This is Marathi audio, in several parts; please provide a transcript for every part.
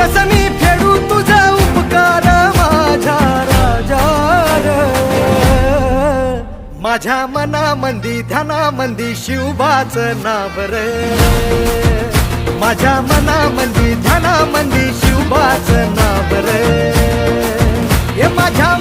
कसमी फेडू तुझा उपकार माझ्या राजा माझ्या मनामंदी ध्यानामंदी शिवबाच नावर माझ्या मनामंदी ध्यानामंदी शिवबाच नावर हे माझ्या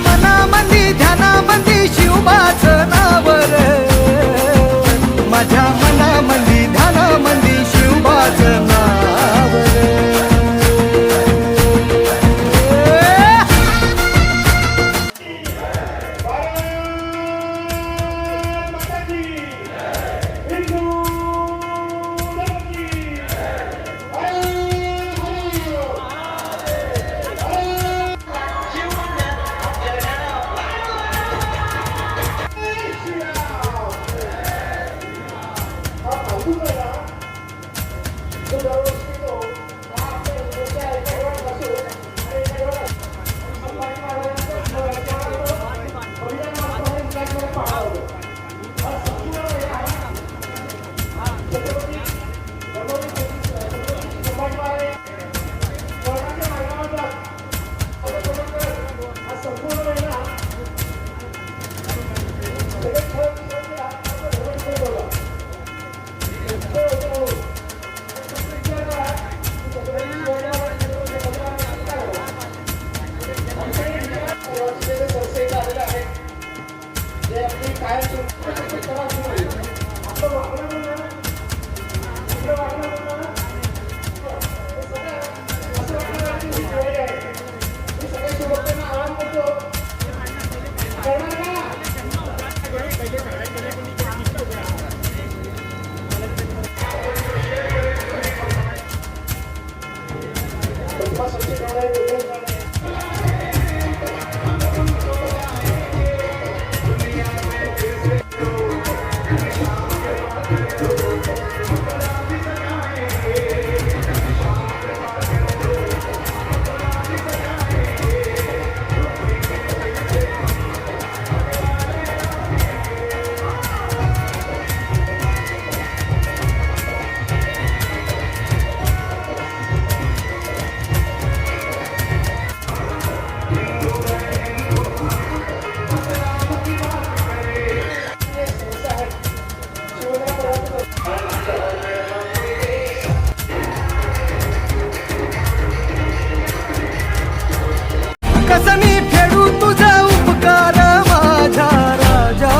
मी फेडू तुझा उपकार माझ्या राजा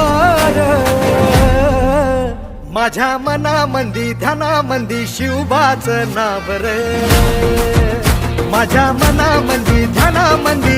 माझ्या मनामंदी ध्यानामंदी शिवबाच नाव रे. माझ्या मनामंदी ध्यानामंदी